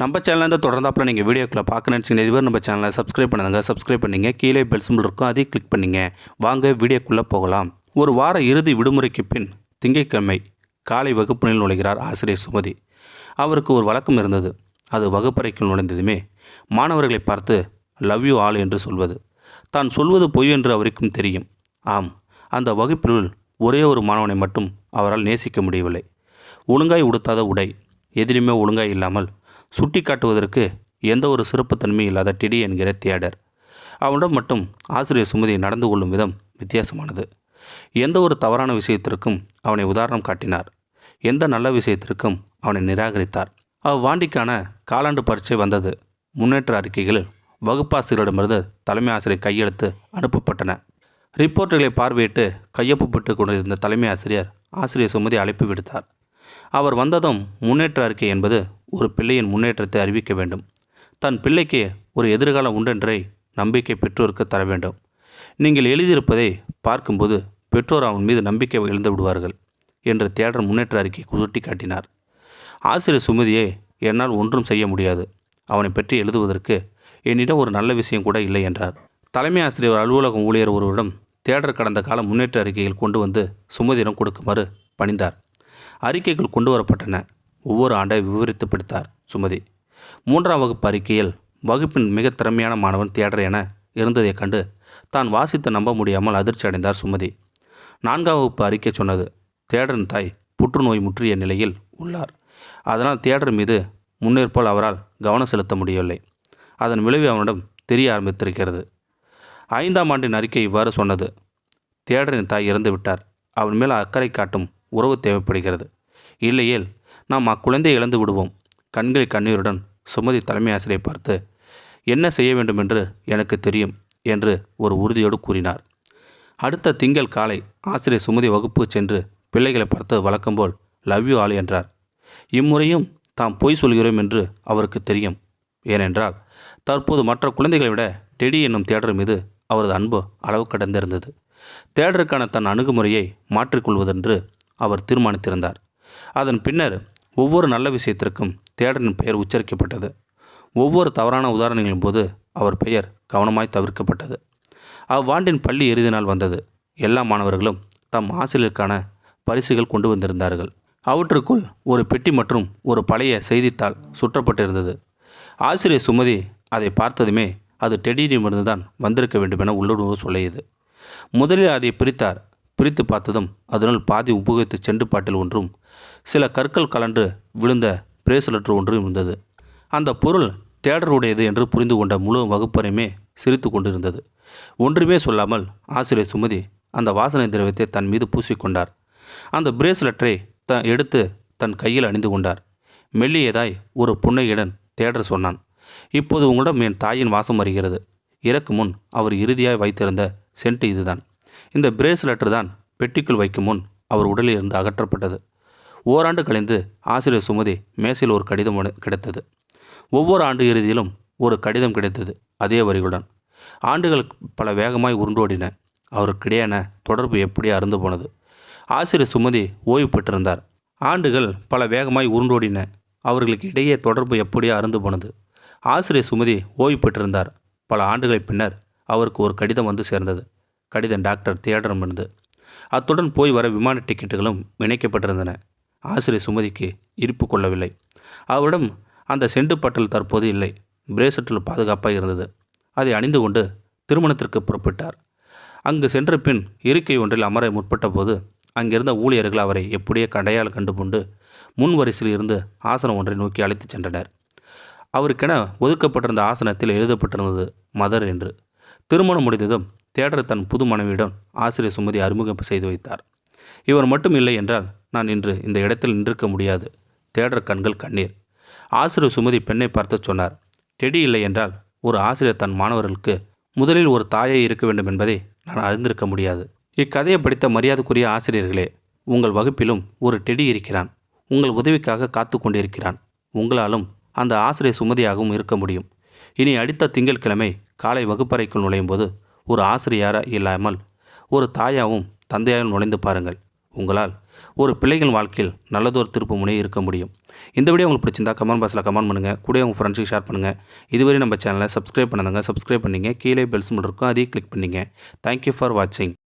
நம்ம சேனலேருந்து தொடர்ந்தாப்பில் நீங்கள் வீடியோக்களை பார்க்கணுன்னு நினச்சிங்க இதுவரை நம்ம சேனலை சப்ஸ்கிரைப் பண்ணுங்க சப்ஸ்கிரைப் பண்ணிங்க. கீழே பெல் சிம்பிள் இருக்கும். அதையும் கிளிக் பண்ணிங்க. வாங்க வீடியோக்குள்ளே போகலாம். ஒரு வார இறுதி விடுமுறைக்கு பின் திங்கட்கிழமை காலை வகுப்பினில் நுழைகிறார் ஆசிரியர் சுமதி. அவருக்கு ஒரு வழக்கம் இருந்தது. அது வகுப்பறைக்குள் நுழைந்ததுமே மாணவர்களை பார்த்து லவ் யூ ஆல் என்று சொல்வது. தான் சொல்வது பொய் என்று அவருக்கும் தெரியும். ஆம் அந்த வகுப்பினுள் ஒரே ஒரு மாணவனை மட்டும் அவரால் நேசிக்க முடியவில்லை. ஒழுங்காய் உடுத்தாத உடை. எதிலுமே ஒழுங்காய் இல்லாமல் சுட்டிக்காட்டுவதற்கு எந்த ஒரு சிறப்புத்தன்மை இல்லாத டிடி என்கிற தியேடர் அவனிடம் மட்டும் ஆசிரியர் சுமதி நடந்து கொள்ளும் விதம் வித்தியாசமானது. எந்த ஒரு தவறான விஷயத்திற்கும் அவனை உதாரணம் காட்டினார். எந்த நல்ல விஷயத்திற்கும் அவனை நிராகரித்தார். அவ்வாண்டிக்கான காலாண்டு பரீட்சை வந்தது. முன்னேற்ற அறிக்கைகள் வகுப்பாசிரியரிடமிருந்து தலைமை ஆசிரியர் கையெழுத்து அனுப்பப்பட்டன. ரிப்போர்ட்டுகளை பார்வையிட்டு கையொப்பப்பட்டு கொண்டிருந்த தலைமை ஆசிரியர் ஆசிரியர் சுமதி அழைப்பு விடுத்தார். அவர் வந்ததும் முன்னேற்ற அறிக்கை என்பது ஒரு பிள்ளையின் முன்னேற்றத்தை அறிவிக்க வேண்டும். தன் பிள்ளைக்கு ஒரு எதிர்காலம் உண்டென்றே நம்பிக்கை பெற்றோருக்கு தர வேண்டும். நீங்கள் எழுதியிருப்பதை பார்க்கும்போது பெற்றோர் அவன் மீது நம்பிக்கை இழந்து விடுவார்கள் என்று தேடர் முன்னேற்ற அறிக்கை சுட்டி காட்டினார். ஆசிரியர் சுமதியை என்னால் ஒன்றும் செய்ய முடியாது. அவனை பற்றி எழுதுவதற்கு என்னிடம் ஒரு நல்ல விஷயம் கூட இல்லை என்றார். தலைமை ஆசிரியர் அலுவலகம் ஊழியர் ஒருவரிடம் தேடர் கடந்த கால முன்னேற்ற அறிக்கைகள் கொண்டு வந்து சுமதியிடம் கொடுக்குமாறு பணிந்தார். அறிக்கைகள் கொண்டு வரப்பட்டன. ஒவ்வொரு ஆண்டை விவரித்து படித்தார் சுமதி. மூன்றாம் வகுப்பு அறிக்கையில் வகுப்பின் மிக திறமையான மாணவன் தேடர் என இருந்ததைக் கண்டு தான் வாசித்து நம்ப முடியாமல் அதிர்ச்சி அடைந்தார் சுமதி. நான்காம் வகுப்பு அறிக்கை சொன்னது தேடரின் தாய் புற்றுநோய் முற்றிய நிலையில் உள்ளார். அதனால் தேடர் மீது முன்னேற்போல் அவரால் கவனம் செலுத்த முடியவில்லை. அதன் விளைவு அவனிடம் தெரிய ஆரம்பித்திருக்கிறது. ஐந்தாம் ஆண்டின் அறிக்கை இவ்வாறு சொன்னது தேடரின் தாய் இறந்து விட்டார் அவன் மேல் அக்கறை காட்டும் உறவு தேவைப்படுகிறது. இல்லையேல் நாம் அக்குழந்தையை இழந்து விடுவோம். கண்கள் கண்ணீருடன் சுமதி தலைமை ஆசிரியை பார்த்து என்ன செய்ய வேண்டும் என்று எனக்கு தெரியும் என்று ஒரு உறுதியோடு கூறினார். அடுத்த திங்கள் காலை ஆசிரியர் சுமதி வகுப்புக்கு சென்று பிள்ளைகளை பார்த்து வழக்கம்போல் லவ் யூ ஆல் என்றார். இம்முறையும் தாம் பொய் சொல்கிறோம் என்று அவருக்கு தெரியும். ஏனென்றால் தற்போது மற்ற குழந்தைகளை விட டெடி என்னும் தேடர் மீது அவரது அன்பு அளவு கடந்திருந்தது. தேடருக்கான தன் அணுகுமுறையை மாற்றிக்கொள்வதென்று அவர் தீர்மானித்திருந்தார். அதன் பின்னர் ஒவ்வொரு நல்ல விஷயத்திற்கும் தேடரின் பெயர் உச்சரிக்கப்பட்டது. ஒவ்வொரு தவறான உதாரணங்களின் போது அவர் பெயர் கவனமாய் தவிர்க்கப்பட்டது. அவ்வாண்டின் பள்ளி இறுதி நாள் வந்தது. எல்லா மாணவர்களும் தம் ஆசிரியருக்கான பரிசுகள் கொண்டு வந்திருந்தார்கள். அவற்றுக்குள் ஒரு பெட்டி மற்றும் ஒரு பழைய செய்தித்தாள் சுற்றப்பட்டிருந்தது. ஆசிரியர் சுமதி அதை பார்த்ததுமே அது டெடியிடமிருந்து தான் வந்திருக்க வேண்டுமென உள்ளுணர்வு சொல்லியது. முதலில் அதை பிரித்தார். பிரித்து பார்த்ததும் அதனுள் பாதி உபயோகித்த செண்டு பாட்டில் ஒன்றும் சில கற்கள் கலன்று விழுந்த பிரேசலற்று ஒன்றும் இருந்தது. அந்த பொருள் தேடருடையது என்று புரிந்து கொண்ட முழு வகுப்பறையுமே சிரித்து கொண்டிருந்தது. ஒன்றுமே சொல்லாமல் ஆசிரியர் சுமதி அந்த வாசனை திரவியத்தை தன் மீது பூசிக்கொண்டார் அந்த பிரேஸ்லெட்டரை த எடுத்து தன் கையில் அணிந்து கொண்டார். மெல்லியதாய் ஒரு புன்னையுடன் தேடர் சொன்னான் இப்போது உங்களிடம் என் தாயின் வாசம் வருகிறது. இறக்கு முன் அவர் இறுதியாய் வைத்திருந்த சென்ட் இதுதான். இந்த பிரேஸ்லெட்டர் தான் பெட்டிக்குள் வைக்கும் முன் அவர் உடலில் இருந்து அகற்றப்பட்டது. ஓராண்டு கழிந்து ஆசிரியர் சுமதி மேசையில் ஒரு கடிதம் கிடைத்தது. ஒவ்வொரு ஆண்டு இறுதியிலும் ஒரு கடிதம் கிடைத்தது அதே வரிகளுடன். ஆண்டுகள் பல வேகமாய் உருண்டோடின. அவருக்கிடையான தொடர்பு எப்படி அருந்து போனது. ஆசிரியர் சுமதி ஓய்வு பெற்றிருந்தார். ஆண்டுகள் பல வேகமாய் உருண்டோடின. அவர்களுக்கு இடையே தொடர்பு எப்படியோ அருந்து போனது. ஆசிரியர் சுமதி ஓய்வு பெற்றிருந்தார். பல ஆண்டுகள் பின்னர் அவருக்கு ஒரு கடிதம் வந்து சேர்ந்தது. கடிதம் டாக்டர் தியேட்டரிடமிருந்து அத்துடன் போய் வர விமான டிக்கெட்டுகளும் இணைக்கப்பட்டிருந்தன. ஆசிரியர் சுமதிக்கு இருப்பு கொள்ளவில்லை. அவரிடம் அந்த செண்டு பட்டல் தற்போது இல்லை. பிரேசட்டில் பாதுகாப்பாக இருந்தது. அதை அணிந்து கொண்டு திருமணத்திற்கு புறப்பட்டார். அங்கு சென்ற பின் இருக்கை ஒன்றில் அமர முற்பட்ட போது அங்கிருந்த ஊழியர்கள் அவரை எப்படியே கடையால் கண்டுகொண்டு முன் வரிசையில் இருந்து ஆசனம் ஒன்றை நோக்கி அழைத்துச் சென்றனர். அவருக்கென ஒதுக்கப்பட்டிருந்த ஆசனத்தில் எழுதப்பட்டிருந்தது மதர் என்று. திருமணம் முடிந்ததும் தேடர் தன் புது மனைவியிடம் ஆசிரியர் சுமதி அறிமுகம் செய்து வைத்தார். இவர் மட்டும் இல்லை என்றால் நான் இன்று இந்த இடத்தில் நின்றிருக்க முடியாது. தேடர் கண்கள் கண்ணீர். ஆசிரியர் சுமதி பெண்ணை பார்த்து சொன்னார். டெடி இல்லை என்றால் ஒரு ஆசிரியர் தன் மாணவர்களுக்கு முதலில் ஒரு தாயை இருக்க வேண்டும் என்பதை நான் அறிந்திருக்க முடியாது. இக்கதையை படித்த மரியாதைக்குரிய ஆசிரியர்களே உங்கள் வகுப்பிலும் ஒரு டெடி இருக்கிறான். உங்கள் உதவிக்காக காத்து கொண்டிருக்கிறான். உங்களாலும் அந்த ஆசிரியர் சுமதியாகவும் இருக்க முடியும். இனி அடுத்த திங்கட்கிழமை காலை வகுப்பறைக்குள் நுழையும் போது ஒரு ஆசிரியராக இல்லாமல் ஒரு தாயாவும் தந்தையாகவும் நுழைந்து பாருங்கள். உங்களால் ஒரு பிள்ளைகள் வாழ்க்கையில் நல்லதொரு திருப்பு முனையே இருக்க முடியும். இந்த வீடியோ உங்களுக்கு பிடிச்சிருந்தா கமெண்ட் பாக்ஸில் கமெண்ட் பண்ணுங்கள் கூட உங்கள் ஃப்ரெண்ட்ஸுக்கு ஷேர் பண்ணுங்கள் இதுவரை நம்ம சேனலை சப்ஸ்கிரைப் பண்ணாதங்க சப்ஸ்கிரைப் பண்ணிங்க. கீழே பெல்ஸ் மட்டும் இருக்கும். அதையும் கிளிக் பண்ணிங்க. தேங்க்யூ ஃபார் வாட்சிங்